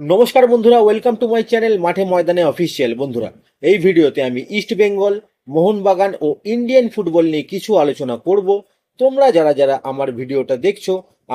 নমস্কার বন্ধুরা welcome to my channel মাঠে ময়দানে অফিসিয়াল বন্ধুরা, এই ভিডিওতে আমি ইস্ট বেঙ্গল মোহনবাগান ও ইন্ডিয়ান ফুটবল নিয়ে কিছু আলোচনা করব। তোমরা যারা যারা আমার ভিডিওটা দেখছ,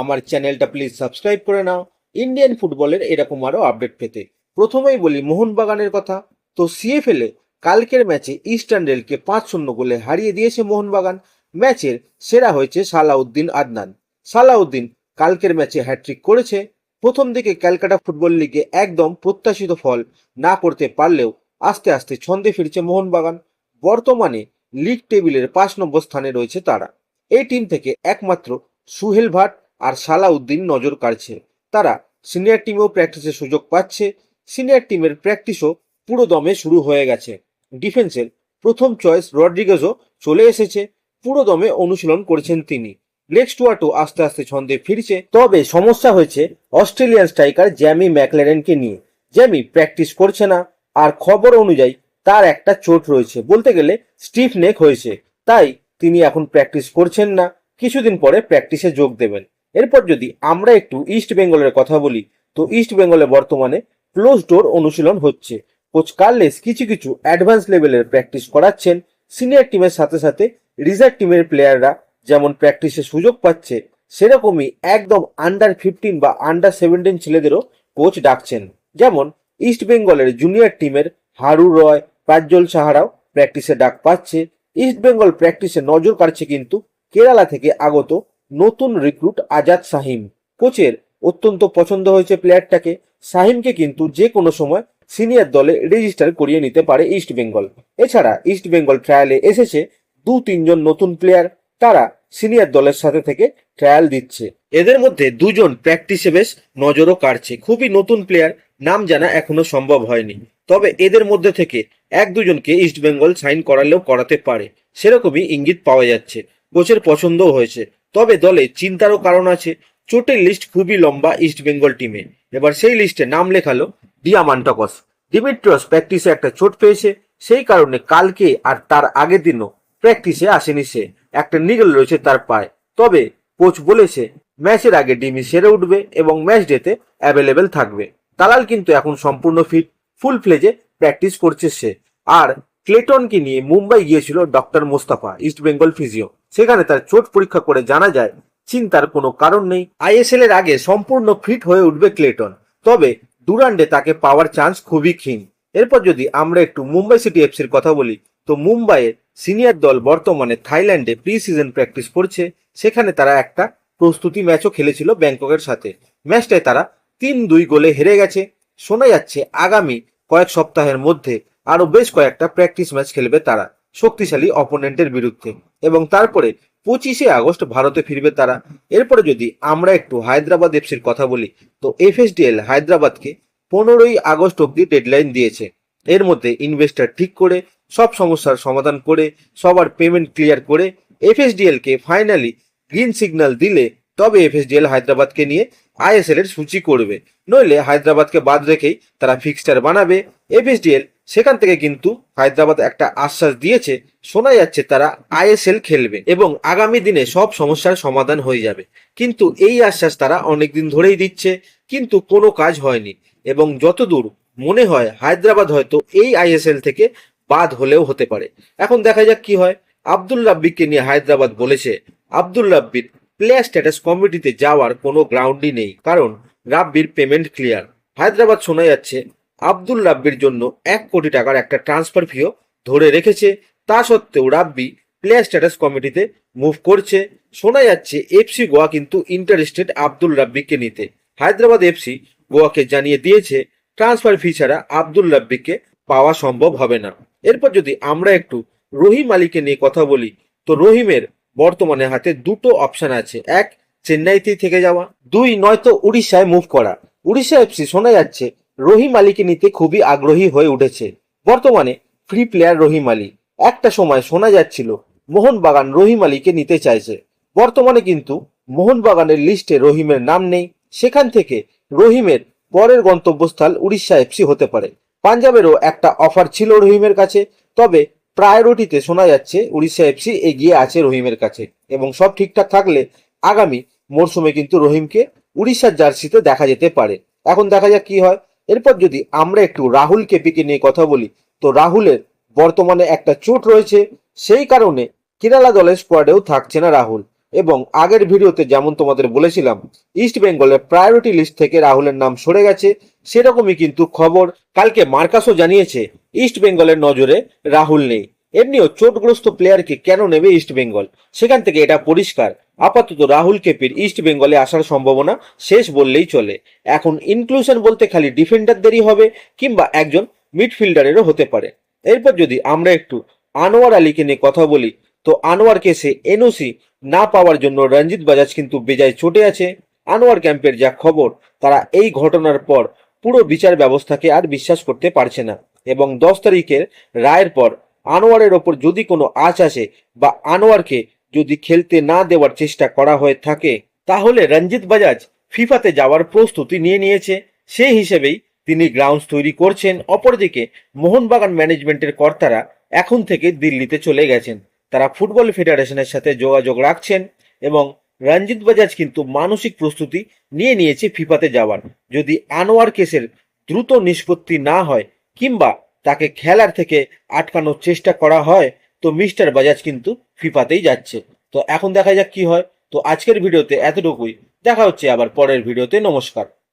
আমার চ্যানেলটা প্লিজ সাবস্ক্রাইব করে নাও। ইন্ডিয়ান ফুটবলের এরকম আরও আপডেট পেতে। প্রথমেই বলি মোহনবাগানের কথা। তো সিএফএলে কালকের ম্যাচে ইস্টার্ন রেলকে পাঁচ শূন্য গোলে হারিয়ে দিয়েছে মোহনবাগান। ম্যাচের সেরা হয়েছে সালাউদ্দিন আদনান। সালাউদ্দিন কালকের ম্যাচে হ্যাট্রিক করেছে। প্রথম দিকে ক্যালকাটা ফুটবল লিগে একদম প্রত্যাশিত ফল না করতে পারলেও আস্তে আস্তে ছন্দে ফিরছে মোহনবাগান। বর্তমানে লিগ টেবিলের পাঁচ নম্বর স্থানে রয়েছে তারা। এই টিম থেকে একমাত্র সুহেল ভাট আর সালাউদ্দিন নজর কাড়ছে। তারা সিনিয়র টিমেও প্র্যাকটিসের সুযোগ পাচ্ছে। সিনিয়র টিমের প্র্যাকটিসও পুরো দমে শুরু হয়ে গেছে। ডিফেন্সের প্রথম চয়েস রড্রিগেজও চলে এসেছে। পুরো দমে অনুশীলন করেছেন তিনি। লেগ স্টুয়ার্টও আস্তে আস্তে ছন্দে ফিরছে। তবে সমস্যা হয়েছে অস্ট্রেলিয়ান স্ট্রাইকার জ্যামি ম্যাকলেরেনকে নিয়ে। জ্যামি প্র্যাকটিস করছে না, আর খবর অনুযায়ী তার একটা চোট রয়েছে। বলতে গেলে স্টিফ নেক হয়েছে, তাই তিনি এখন প্র্যাকটিস করছেন না, কিছুদিন পরে প্র্যাকটিসে যোগ দেবেন। এরপর যদি আমরা একটু ইস্ট বেঙ্গলের কথা বলি, তো ইস্ট বেঙ্গলে বর্তমানে ক্লোজ ডোর অনুশীলন হচ্ছে। কোচ কার্লেস কিছু কিছু অ্যাডভান্স লেভেলের প্র্যাকটিস করাচ্ছেন। সিনিয়র টিমের সাথে সাথে রিজার্ভ টিমের প্লেয়াররা যেমন প্র্যাকটিসে সুযোগ পাচ্ছে, সেরকমই একদম আন্ডার ফিফটিন বা আন্ডার সেভেন্টিন ছেলেদেরও কোচ ডাকছেন। যেমন ইস্ট বেঙ্গলের জুনিয়র টিমের হারু রয় প্রাজ্জল সাহারাও প্র্যাকটিসে ডাক পাচ্ছে। ইস্ট বেঙ্গল প্র্যাকটিসে নজর কাড়ছে কিন্তু কেরালা থেকে আগত নতুন রিক্রুট আজাদ সাহিম কোচের অত্যন্ত পছন্দ হয়েছে প্লেয়ারটাকে সাহিমকে কিন্তু যে কোনো সময় সিনিয়র দলে রেজিস্টার করিয়ে নিতে পারে ইস্ট বেঙ্গল এছাড়া ইস্ট বেঙ্গল ট্রায়ালে এসেছে দু তিনজন নতুন প্লেয়ার তারা সিনিয়র দলের সাথে থেকে ট্রায়াল দিচ্ছে। এদের মধ্যে দুজন প্র্যাকটিসে বেশ নজরও কাড়ছে। খুবই নতুন প্লেয়ার নাম জানা এখনও সম্ভব হয়নি। তবে এদের মধ্যে থেকে এক দুজনকে ইস্ট বেঙ্গল সাইন করালেও করাতে পারে। সেরকমই ইঙ্গিত পাওয়া যাচ্ছে। কোচের পছন্দও হয়েছে। তবে দলে চিন্তারও কারণ আছে। চোটের লিস্ট খুবই লম্বা ইস্ট বেঙ্গল টিমে এবার সেই লিস্টে নাম লেখালো ডিয়ামান্টকস ডিমিট্রিয়স প্র্যাকটিসে একটা চোট পেয়েছে। সেই কারণে কালকে আর তার আগের দিনও প্র্যাকটিসে আসেনি সে। একটা নিগল রয়েছে তার পায়ে। তবে কোচ বলেছে, ম্যাচের আগে ডিমি সেরে উঠবে এবং ম্যাচ ডেতে অ্যাভেলেবেল থাকবে। তালাল কিন্তু এখন সম্পূর্ণ ফিট, ফুল ফ্লেজে প্র্যাকটিস করছে সে। আর ক্লেটনকে নিয়ে মুম্বাই গিয়েছিল doctor Mostafa, East Bengal physio. সেখানে তার চোট পরীক্ষা করে জানা যায়, চিন্তার কোনো কারণ নেই। আইএসএল এর আগে সম্পূর্ণ ফিট হয়ে উঠবে ক্লেটন, তবে ডুরান্ডে তাকে পাওয়ার চান্স খুবই ক্ষীণ। এরপর যদি আমরা একটু মুম্বাই সিটি এফসির কথা বলি তো মুম্বাইয়ের সিনিয়র দল বর্তমানে থাইল্যান্ডে প্রি সিজন প্র্যাকটিস করছে। সেখানে তারা একটা প্রস্তুতি ম্যাচও খেলেছিল ব্যাংককের সাথে। ম্যাচটায় তারা তিন দুই গোলে হেরে গেছে। শোনা যাচ্ছে আগামী কয়েক সপ্তাহের মধ্যে আরও বেশ কয়েকটা প্র্যাকটিস ম্যাচ খেলবে তারা, শক্তিশালী অপোনেন্টের বিরুদ্ধে। এবং তারপরে পঁচিশে আগস্ট ভারতে ফিরবে তারা। এরপরে যদি আমরা একটু হায়দ্রাবাদ এফসির কথা বলি, তো এফএসডিএল হায়দ্রাবাদকে পনেরোই আগস্ট অব্দি ডেডলাইন দিয়েছে। এর মধ্যে ইনভেস্টার ঠিক করে সব সমস্যার সমাধান করে, সবার পেমেন্ট ক্লিয়ার করে এফএসডিএল কে ফাইনালি গ্রিন সিগন্যাল দিলে তবে এফএসডিএল হায়দ্রাবাদকে নিয়ে আইএসএল এর সূচি করবে। নইলে হায়দ্রাবাদকে বাদ রেখেই তারা ফিক্সচার বানাবে। এফএসডিএল সেখান থেকে কিন্তু হায়দ্রাবাদ একটা আশ্বাস দিয়েছে, শোনা যাচ্ছে তারা আইএসএল খেলবে এবং আগামী দিনে সব সমস্যার সমাধান হয়ে যাবে। কিন্তু এই আশ্বাস তারা অনেকদিন ধরেই দিচ্ছে, কিন্তু কোনো কাজ হয়নি। এবং যতদূর মনে হয় হায়দ্রাবাদ হয়তো এই আইএসএল থেকে বাদ হলেও হতে পারে। এখন দেখা যাক কি হয়। আব্দুল রাব্বিকে নিয়ে হায়দ্রাবাদ বলেছে, আব্দুল রাব্বির প্লেয়ার স্ট্যাটাস কমিটিতে যাওয়ার কোনো গ্রাউন্ডই নেই, কারণ রাব্বির পেমেন্ট ক্লিয়ার হায়দ্রাবাদ শোনা যাচ্ছে, আব্দুল রাব্বির জন্য এক কোটি টাকার একটা ট্রান্সফার ফিও ধরে রেখেছে। তা সত্ত্বেও রাব্বি প্লেয়ার স্ট্যাটাস কমিটিতে মুভ করছে। শোনা যাচ্ছে এফসি গোয়া কিন্তু ইন্টারেস্টেড আব্দুল রাব্বিকে নিতে। হায়দ্রাবাদ এফসি গোয়াকে জানিয়ে দিয়েছে ট্রান্সফার ফি ছাড়া আব্দুল রাব্বিকে পাওয়া সম্ভব হবে না। এরপর যদি আমরা একটু রহিম আলীকে নিয়ে কথা বলি, তো রহিমের বর্তমানে হাতে দুটো অপশন আছে। এক চেন্নাইতে থেকে যাওয়া। দুই, নয়তো উড়িষ্যায় মুভ করা। উড়িষ্যা এফসি শোনা যাচ্ছে, রহিম আলীকে নিতে খুবই আগ্রহী হয়ে উঠেছে। বর্তমানে ফ্রি প্লেয়ার রহিম আলী। একটা সময় শোনা যাচ্ছিল, মোহনবাগান রহিম আলীকে নিতে চাইছে। বর্তমানে কিন্তু মোহনবাগানের লিস্টে রহিমের নাম নেই। সেখান থেকে রহিমের পরের গন্তব্যস্থল উড়িষ্যা এফসি হতে পারে। পাঞ্জাবেরও একটা অফার ছিল রহিমের কাছে। তবে প্রায়োরিটিতে শোনা যাচ্ছে, উড়িষ্যা এফসি এগিয়ে আছে রহিমের কাছে এবং সব ঠিকঠাক থাকলে আগামী মরশুমে কিন্তু রহিমকে উড়িষ্যার জার্সিতে দেখা যেতে পারে। এখন দেখা যাক কি হয়। এরপর যদি আমরা একটু রাহুল কেপিকে নিয়ে কথা বলি, তো রাহুলের বর্তমানে একটা চোট রয়েছে। সেই কারণে কেরালা দলের স্কোয়াডেও থাকছে না রাহুল। এবং আগের ভিডিওতে যেমন তোমাদের বলেছিলাম ইস্ট বেঙ্গলের প্রায়োরিটি লিস্ট থেকে রাহুলের নাম সরে গেছে। সেরকমই কিন্তু খবর কালকে মার্কাসও জানিয়েছে, ইস্ট বেঙ্গলের নজরে রাহুল নেই। এমনিও চোটগ্রস্ত প্লেয়ারকে কেন নেবে ইস্ট বেঙ্গল? সেখান থেকে এটা পরিষ্কার। আপাতত রাহুল কেপির ইস্ট বেঙ্গলে আসার সম্ভাবনা শেষ বললেই চলে। এখন ইনক্লুশন বলতে খালি ডিফেন্ডারদেরই হবে কিংবা একজন মিডফিল্ডারেরও হতে পারে। এরপর যদি আমরা একটু আনোয়ার আলীকে নিয়ে কথা বলি, তো আনোয়ার কেসে এনওসি না পাওয়ার জন্য রঞ্জিত বাজাজ কিন্তু বেজায় চটে আছে। আনোয়ার ক্যাম্পের যা খবর, তারা এই ঘটনার পর পুরো বিচার ব্যবস্থাকে আর বিশ্বাস করতে পারছে না এবং দশ তারিখের রায়ের পর আনোয়ারের ওপর যদি কোনো আঁচ আসে বা আনোয়ারকে যদি খেলতে না দেওয়ার চেষ্টা করা হয়ে থাকে, তাহলে রঞ্জিত বাজাজ ফিফাতে যাওয়ার প্রস্তুতি নিয়ে নিয়েছে। সেই হিসেবেই তিনি গ্রাউন্ডস তৈরি করছেন। অপরদিকে মোহনবাগান ম্যানেজমেন্টের কর্তারা এখন থেকে দিল্লিতে চলে গেছেন। তারা ফুটবল ফেডারেশনের সাথে যোগাযোগ রাখছেন এবং রঞ্জিত বাজাজ কিন্তু মানসিক প্রস্তুতি নিয়ে নিয়েছে ফিফাতে যাওয়ার। যদি আনোয়ার কেসের দ্রুত নিষ্পত্তি না হয় কিংবা তাকে খেলার থেকে আটকানোর চেষ্টা করা হয়, তো মিস্টার বাজাজ কিন্তু ফিফাতেই যাচ্ছে। তো এখন দেখা যাক কি হয়। তো আজকের ভিডিওতে এতটুকুই। দেখা হচ্ছে আবার পরের ভিডিওতে। নমস্কার।